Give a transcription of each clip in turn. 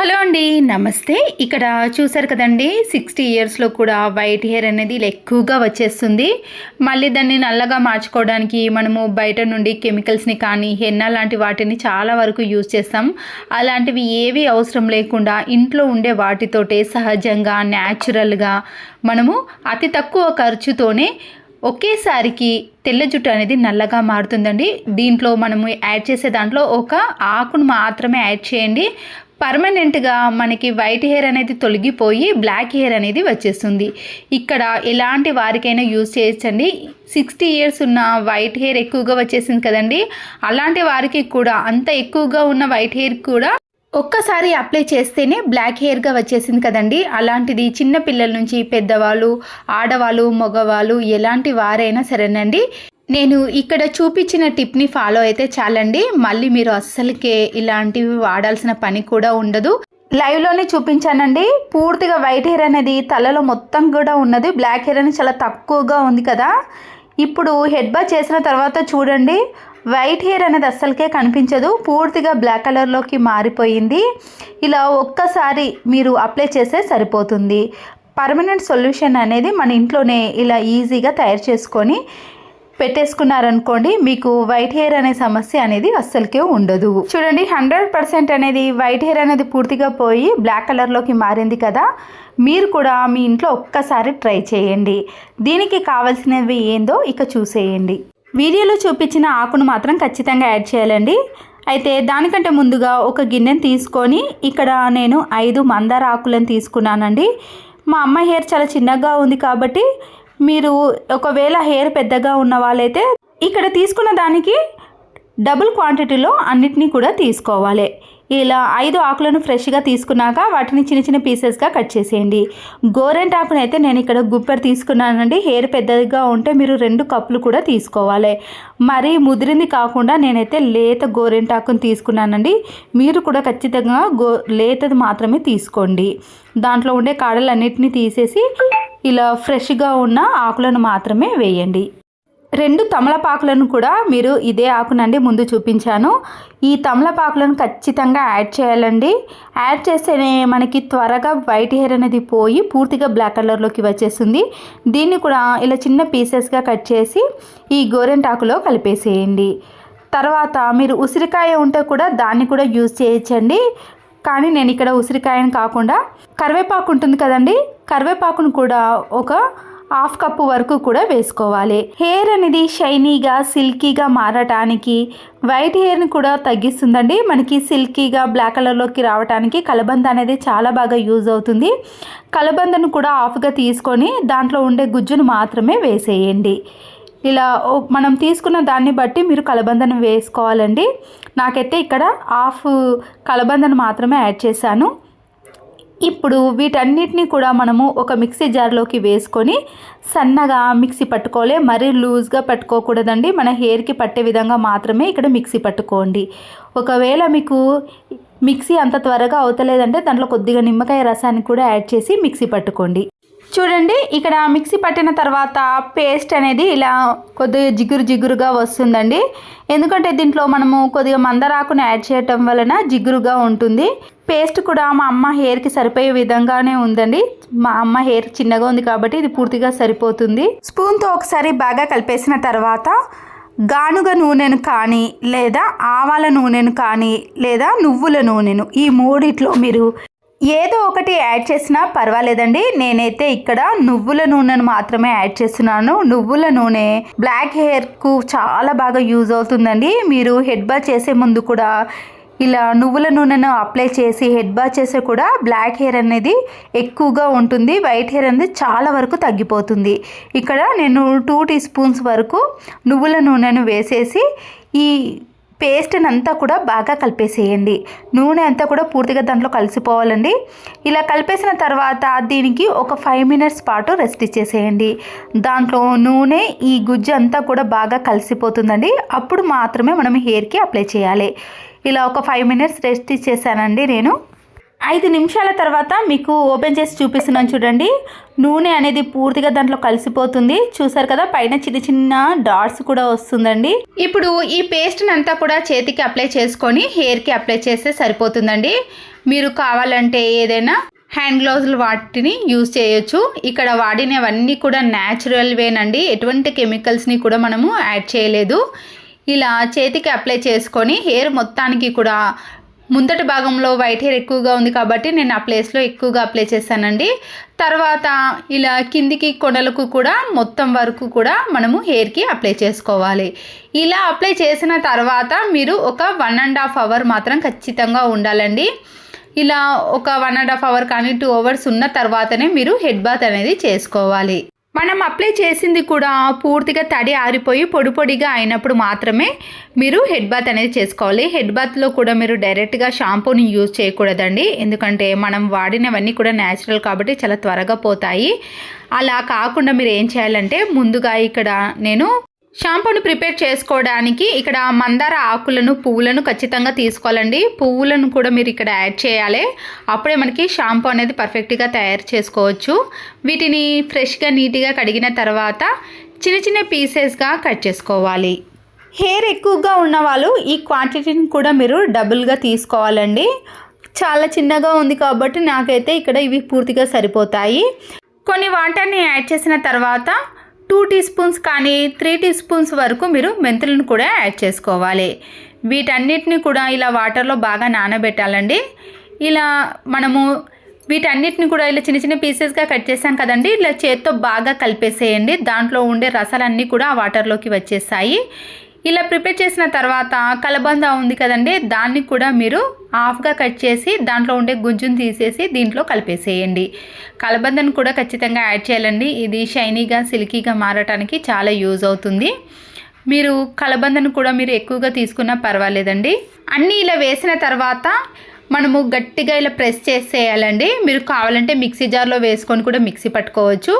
Hello అండి నమస్తే. ఇక్కడ చూసారు కదండి సిక్స్టీ ఇయర్స్లో కూడా వైట్ హెయిర్ అనేది ఇలా ఎక్కువగా వచ్చేస్తుంది. మళ్ళీ దాన్ని నల్లగా మార్చుకోవడానికి మనము బయట నుండి కెమికల్స్ని కానీ హెన్నా లాంటి వాటిని చాలా వరకు యూజ్ చేస్తాం. అలాంటివి ఏవి అవసరం లేకుండా ఇంట్లో ఉండే వాటితోటే సహజంగా న్యాచురల్గా మనము అతి తక్కువ ఖర్చుతోనే ఒకేసారికి తెల్ల జుట్టు అనేది నల్లగా మారుతుందండి. దీంట్లో మనము యాడ్ చేసే దాంట్లో ఒక ఆకును మాత్రమే యాడ్ చేయండి. పర్మనెంట్గా మనకి వైట్ హెయిర్ అనేది తొలగిపోయి బ్లాక్ హెయిర్ అనేది వచ్చేస్తుంది. ఇక్కడ ఎలాంటి వారికైనా యూజ్ చేయొచ్చండి. సిక్స్టీ ఇయర్స్ ఉన్న వైట్ హెయిర్ ఎక్కువగా వచ్చేసింది కదండి. అలాంటి వారికి కూడా అంత ఎక్కువగా ఉన్న వైట్ హెయిర్ కూడా ఒక్కసారి అప్లై చేస్తేనే బ్లాక్ హెయిర్గా వచ్చేసింది కదండి. అలాంటిది చిన్న పిల్లల నుంచి పెద్దవాళ్ళు ఆడవాళ్ళు మగవాళ్ళు ఎలాంటి వారైనా సరేనండి. నేను ఇక్కడ చూపించిన టిప్ని ఫాలో అయితే చాలండి. మళ్ళీ మీరు అస్సలకే ఇలాంటివి వాడాల్సిన పని కూడా ఉండదు. లైవ్లోనే చూపించానండి. పూర్తిగా వైట్ హెయిర్ అనేది తలలో మొత్తం కూడా ఉన్నది. బ్లాక్ హెయిర్ అనేది చాలా తక్కువగా ఉంది కదా. ఇప్పుడు హెడ్ బా చేసిన తర్వాత చూడండి. వైట్ హెయిర్ అనేది అస్సలకే కనిపించదు. పూర్తిగా బ్లాక్ కలర్లోకి మారిపోయింది. ఇలా ఒక్కసారి మీరు అప్లై చేస్తే సరిపోతుంది. పర్మనెంట్ సొల్యూషన్ అనేది మన ఇంట్లోనే ఇలా ఈజీగా తయారు చేసుకొని పెట్టేసుకున్నారనుకోండి మీకు వైట్ హెయిర్ అనే సమస్య అనేది అస్సలకే ఉండదు. చూడండి హండ్రెడ్ పర్సెంట్ అనేది వైట్ హెయిర్ అనేది పూర్తిగా పోయి బ్లాక్ కలర్లోకి మారింది కదా మీరు కూడా మీ ఇంట్లో ఒక్కసారి ట్రై చేయండి. దీనికి కావాల్సినవి ఏందో ఇక చూసేయండి. వీడియోలో చూపించిన ఆకును మాత్రం ఖచ్చితంగా యాడ్ చేయాలండి. అయితే దానికంటే ముందుగా ఒక గిన్నెను తీసుకొని ఇక్కడ నేను ఐదు మందార ఆకులను తీసుకున్నానండి. మా అమ్మ హెయిర్ చాలా చిన్నగా ఉంది కాబట్టి మీరు ఒకవేళ హెయిర్ పెద్దగా ఉన్న వాళ్ళైతే ఇక్కడ తీసుకున్న దానికి డబుల్ క్వాంటిటీలో అన్నిటినీ కూడా తీసుకోవాలి. ఇలా ఐదు ఆకులను ఫ్రెష్గా తీసుకున్నాక వాటిని చిన్న చిన్న పీసెస్గా కట్ చేసేయండి. గోరెంటాకును అయితే నేను ఇక్కడ గుప్పెడు తీసుకున్నానండి. హెయిర్ పెద్దదిగా ఉంటే మీరు రెండు కప్పులు కూడా తీసుకోవాలి. మరి ముదిరింది కాకుండా నేనైతే లేత గోరెంటాకును తీసుకున్నానండి. మీరు కూడా ఖచ్చితంగా గో లేతది మాత్రమే తీసుకోండి. దాంట్లో ఉండే కాడలన్నిటిని తీసేసి ఇలా ఫ్రెష్గా ఉన్న ఆకులను మాత్రమే వేయండి. రెండు తమలపాకులను కూడా మీరు ఇదే ఆకునండి ముందు చూపించాను. ఈ తమలపాకులను ఖచ్చితంగా యాడ్ చేయాలండి. యాడ్ చేస్తేనే మనకి త్వరగా వైట్ హెయిర్ అనేది పోయి పూర్తిగా బ్లాక్ కలర్లోకి వచ్చేస్తుంది. దీన్ని కూడా ఇలా చిన్న పీసెస్గా కట్ చేసి ఈ గోరెంటాకులో కలిపేసేయండి. తర్వాత మీరు ఉసిరికాయ ఉంటే కూడా దాన్ని కూడా యూజ్ చేయొచ్చండి. కానీ నేను ఇక్కడ ఉసిరికాయను కాకుండా కరివేపాకు ఉంటుంది కదండి కరివేపాకును కూడా ఒక హాఫ్ కప్పు వరకు కూడా వేసుకోవాలి. హెయిర్ అనేది షైనీగా సిల్కీగా మారటానికి వైట్ హెయిర్ని కూడా తగ్గిస్తుందండి. మనకి సిల్కీగా బ్లాక్ కలర్లోకి రావడానికి కలబంద అనేది చాలా బాగా యూజ్ అవుతుంది. కలబందను కూడా ఆఫ్గా తీసుకొని దాంట్లో ఉండే గుజ్జును మాత్రమే వేసేయండి. ఇలా మనం తీసుకున్న దాన్ని బట్టి మీరు కలబందను వేసుకోవాలండి. నాకైతే ఇక్కడ హాఫ్ కలబందను మాత్రమే యాడ్ చేశాను. ఇప్పుడు వీటన్నిటిని కూడా మనము ఒక మిక్సీ జార్లోకి వేసుకొని సన్నగా మిక్సీ పట్టుకోలే మరీ లూజ్గా పట్టుకోకూడదండి. మన హెయిర్కి పట్టే విధంగా మాత్రమే ఇక్కడ మిక్సీ పట్టుకోండి. ఒకవేళ మీకు మిక్సీ అంత త్వరగా అవుతలేదంటే దాంట్లో కొద్దిగా నిమ్మకాయ రసాన్ని కూడా యాడ్ చేసి మిక్సీ పట్టుకోండి. చూడండి ఇక్కడ మిక్సీ పట్టిన తర్వాత పేస్ట్ అనేది ఇలా కొద్దిగా జిగురు జిగురుగా వస్తుందండి. ఎందుకంటే దీంట్లో మనము కొద్దిగా మందరాకును యాడ్ చేయటం వలన జిగురుగా ఉంటుంది. పేస్ట్ కూడా మా అమ్మ హెయిర్కి సరిపోయే విధంగానే ఉందండి. మా అమ్మ హెయిర్ చిన్నగా ఉంది కాబట్టి ఇది పూర్తిగా సరిపోతుంది. స్పూన్తో ఒకసారి బాగా కలిపేసిన తర్వాత గానుగ నూనెను కానీ లేదా ఆవాల నూనెను కానీ లేదా నువ్వుల నూనెను ఈ మూడిట్లో మీరు ఏదో ఒకటి యాడ్ చేసినా పర్వాలేదండి. నేనైతే ఇక్కడ నువ్వుల నూనెను మాత్రమే యాడ్ చేస్తున్నాను. నువ్వుల నూనె బ్లాక్ హెయిర్కు చాలా బాగా యూజ్ అవుతుందండి. మీరు హెడ్ బాత్ చేసే ముందు కూడా ఇలా నువ్వుల నూనెను అప్లై చేసి హెడ్ బాత్ చేసే కూడా బ్లాక్ హెయిర్ అనేది ఎక్కువగా ఉంటుంది. వైట్ హెయిర్ అనేది చాలా వరకు తగ్గిపోతుంది. ఇక్కడ నేను టూ టీ స్పూన్స్ వరకు నువ్వుల నూనెను వేసేసి ఈ పేస్ట్ని అంతా కూడా బాగా కలిపేసేయండి. నూనె అంతా కూడా పూర్తిగా దాంట్లో కలిసిపోవాలండి. ఇలా కలిపేసిన తర్వాత దీనికి ఒక ఫైవ్ మినిట్స్ పాటు రెస్ట్ ఇచ్చేసేయండి. దాంట్లో నూనె ఈ గుజ్జు అంతా కూడా బాగా కలిసిపోతుందండి. అప్పుడు మాత్రమే మనం హెయిర్కి అప్లై చేయాలి. ఇలా ఒక ఫైవ్ మినిట్స్ రెస్ట్ ఇచ్చేసానండి నేను. ఐదు నిమిషాల తర్వాత మీకు ఓపెన్ చేసి చూపిస్తున్నాను చూడండి. నూనె అనేది పూర్తిగా దాంట్లో కలిసిపోతుంది. చూసారు కదా పైన చిన్న చిన్న డాట్స్ కూడా వస్తుందండి. ఇప్పుడు ఈ పేస్ట్ని అంతా కూడా చేతికి అప్లై చేసుకొని హెయిర్కి అప్లై చేస్తే సరిపోతుందండి. మీరు కావాలంటే ఏదైనా హ్యాండ్ గ్లౌజులు వాటిని యూజ్ చేయొచ్చు. ఇక్కడ వాడినవన్నీ కూడా న్యాచురల్ వేనండి ఎటువంటి కెమికల్స్ని కూడా మనము యాడ్ చేయలేదు. ఇలా చేతికి అప్లై చేసుకొని హెయిర్ మొత్తానికి కూడా ముందటి భాగంలో వైట్ హెయిర్ ఎక్కువగా ఉంది కాబట్టి నేను ఆ ప్లేస్లో ఎక్కువగా అప్లై చేశానండి. తర్వాత ఇలా కిందికి కొండలకు కూడా మొత్తం వరకు కూడా మనము హెయిర్కి అప్లై చేసుకోవాలి. ఇలా అప్లై చేసిన తర్వాత మీరు ఒక వన్ అండ్ హాఫ్ అవర్ మాత్రం ఖచ్చితంగా ఉండాలండి. ఇలా ఒక వన్ అండ్ హాఫ్ అవర్ కానీ టూ అవర్స్ ఉన్న తర్వాతనే మీరు హెడ్ బాత్ అనేది చేసుకోవాలి. మనం అప్లై చేసింది కూడా పూర్తిగా తడి ఆరిపోయి పొడి పొడిగా అయినప్పుడు మాత్రమే మీరు హెడ్ బాత్ అనేది చేసుకోవాలి. హెడ్ బాత్లో కూడా మీరు డైరెక్ట్గా షాంపూని యూజ్ చేయకూడదండి. ఎందుకంటే మనం వాడినవన్నీ కూడా న్యాచురల్ కాబట్టి చాలా త్వరగా పోతాయి. అలా కాకుండా మీరు ఏం చేయాలంటే ముందుగా ఇక్కడ నేను షాంపూను ప్రిపేర్ చేసుకోవడానికి ఇక్కడ మందార ఆకులను పువ్వులను ఖచ్చితంగా తీసుకోవాలండి. పువ్వులను కూడా మీరు ఇక్కడ యాడ్ చేయాలి. అప్పుడే మనకి షాంపూ అనేది పర్ఫెక్ట్గా తయారు చేసుకోవచ్చు. వీటిని ఫ్రెష్గా నీట్గా కడిగిన తర్వాత చిన్న చిన్న పీసెస్గా కట్ చేసుకోవాలి. హెయిర్ ఎక్కువగా ఉన్నవాళ్ళు ఈ క్వాంటిటీని కూడా మీరు డబుల్గా తీసుకోవాలండి. చాలా చిన్నగా ఉంది కాబట్టి నాకైతే ఇక్కడ ఇవి పూర్తిగా సరిపోతాయి. కొన్ని వాటర్ని యాడ్ చేసిన తర్వాత టూ టీ స్పూన్స్ కానీ త్రీ టీ స్పూన్స్ వరకు మీరు మెంతులను కూడా యాడ్ చేసుకోవాలి. వీటన్నిటిని కూడా ఇలా వాటర్లో బాగా నానబెట్టాలండి. ఇలా మనము వీటన్నిటిని కూడా ఇలా చిన్న చిన్న పీసెస్గా కట్ చేసాం కదండి. ఇలా చేత్తో బాగా కలిపేసేయండి. దాంట్లో ఉండే రసాలన్నీ కూడా ఆ వాటర్లోకి వచ్చేస్తాయి ఇలా ప్రిపేర్ చేసిన తర్వాత కలబంద ఉంది కదండి దాన్ని కూడా మీరు హాఫ్గా కట్ చేసి దాంట్లో ఉండే గుజ్జును తీసేసి దీంట్లో కలిపేసేయండి. కలబందను కూడా ఖచ్చితంగా యాడ్ చేయాలండి. ఇది షైనీగా సిల్కీగా మారటానికి చాలా యూజ్ అవుతుంది. మీరు కలబందను కూడా మీరు ఎక్కువగా తీసుకున్నా పర్వాలేదండి. అన్నీ ఇలా వేసిన తర్వాత మనము గట్టిగా ఇలా ప్రెస్ చేసేయాలండి. మీరు కావాలంటే మిక్సీ జార్లో వేసుకొని కూడా మిక్సీ పట్టుకోవచ్చు.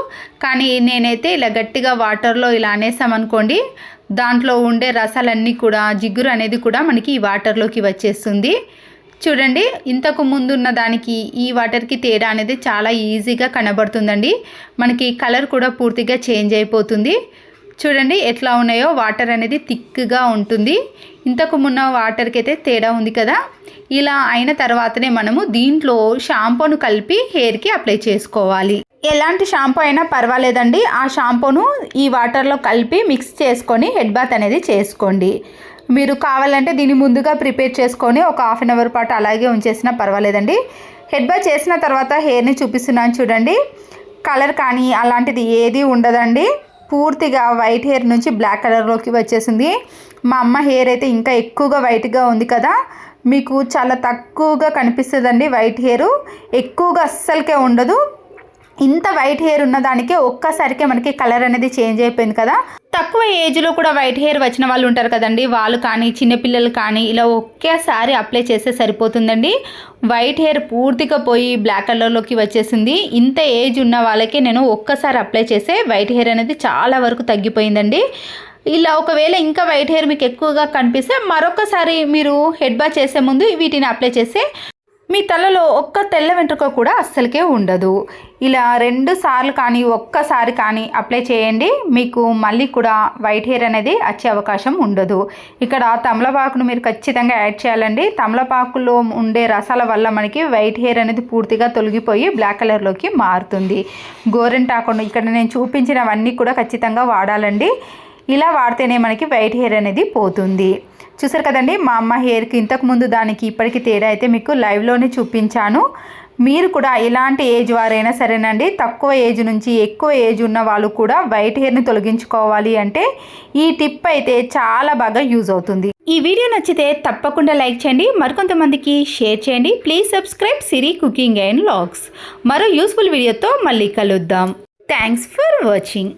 కానీ నేనైతే ఇలా గట్టిగా వాటర్లో ఇలా అనేసామనుకోండి దాంట్లో ఉండే రసాలన్నీ కూడా జిగురు అనేది కూడా మనకి ఈ వాటర్లోకి వచ్చేస్తుంది. చూడండి ఇంతకు ముందున్న దానికి ఈ వాటర్కి తేడా అనేది చాలా ఈజీగా కనబడుతుందండి. మనకి కలర్ కూడా పూర్తిగా చేంజ్ అయిపోతుంది. చూడండి ఎట్లా ఉన్నాయో వాటర్ అనేది థిక్గా ఉంటుంది. ఇంతకు మున్న వాటర్కి అయితే తేడా ఉంది కదా. ఇలా అయిన తర్వాతనే మనము దీంట్లో షాంపూను కలిపి హెయిర్కి అప్లై చేసుకోవాలి. ఎలాంటి షాంపూ అయినా పర్వాలేదండి. ఆ షాంపూను ఈ వాటర్లో కలిపి మిక్స్ చేసుకొని హెడ్ బాత్ అనేది చేసుకోండి. మీరు కావాలంటే దీన్ని ముందుగా ప్రిపేర్ చేసుకొని ఒక హాఫ్ అన్ అవర్ పాటు అలాగే ఉంచేసినా పర్వాలేదండి. హెడ్ బాత్ చేసిన తర్వాత హెయిర్ని చూపిస్తున్నాను చూడండి. కలర్ కానీ అలాంటిది ఏది ఉండదండి. పూర్తిగా వైట్ హెయిర్ నుంచి బ్లాక్ కలర్లోకి వచ్చేసింది. మా అమ్మ హెయిర్ అయితే ఇంకా ఎక్కువగా వైట్గా ఉంది కదా. మీకు చాలా తక్కువగా కనిపిస్తుందండి వైట్ హెయిర్. ఎక్కువగా అస్సలకే ఉండదు. ఇంత వైట్ హెయిర్ ఉన్న దానికి ఒక్కసారికే మనకి కలర్ అనేది చేంజ్ అయిపోయింది కదా. తక్కువ ఏజ్లో కూడా వైట్ హెయిర్ వచ్చిన వాళ్ళు ఉంటారు కదండి. వాళ్ళు కానీ చిన్నపిల్లలు కానీ ఇలా ఒకేసారి అప్లై చేస్తే సరిపోతుందండి. వైట్ హెయిర్ పూర్తిగా పోయి బ్లాక్ కలర్లోకి వచ్చేసింది. ఇంత ఏజ్ ఉన్న వాళ్ళకి నేను ఒక్కసారి అప్లై చేస్తే వైట్ హెయిర్ అనేది చాలా వరకు తగ్గిపోయిందండి. ఇలా ఒకవేళ ఇంకా వైట్ హెయిర్ మీకు ఎక్కువగా కనిపిస్తే మరొకసారి మీరు హెడ్ బా చేసే ముందు వీటిని అప్లై చేస్తే మీ తలలో ఒక్క తెల్ల వెంట్రుక కూడా అస్సలకే ఉండదు. ఇలా రెండు సార్లు కానీ ఒక్కసారి కానీ అప్లై చేయండి. మీకు మళ్ళీ కూడా వైట్ హెయిర్ అనేది వచ్చే అవకాశం ఉండదు. ఇక్కడ తమలపాకును మీరు ఖచ్చితంగా యాడ్ చేయాలండి. తమలపాకులో ఉండే రసాల వల్ల మనకి వైట్ హెయిర్ అనేది పూర్తిగా తొలగిపోయి బ్లాక్ కలర్లోకి మారుతుంది. గోరెంటాకుండా ఇక్కడ నేను చూపించినవన్నీ కూడా ఖచ్చితంగా వాడాలండి. ఇలా వాడితేనే మనకి వైట్ హెయిర్ అనేది పోతుంది. చూసారు కదండి మా అమ్మ హెయిర్కి ఇంతకు ముందు దానికి ఇప్పటికి తేడా అయితే మీకు లైవ్లోనే చూపించాను. మీరు కూడా ఎలాంటి ఏజ్ వారైనా సరేనండి తక్కువ ఏజ్ నుంచి ఎక్కువ ఏజ్ ఉన్న వాళ్ళు కూడా వైట్ హెయిర్ని తొలగించుకోవాలి అంటే ఈ టిప్ అయితే చాలా బాగా యూజ్ అవుతుంది. ఈ వీడియో నచ్చితే తప్పకుండా లైక్ చేయండి మరికొంతమందికి షేర్ చేయండి. Please subscribe Siri cooking and vlogs. మరో యూస్ఫుల్ వీడియోతో మళ్ళీ కలుద్దాం. Thanks for watching.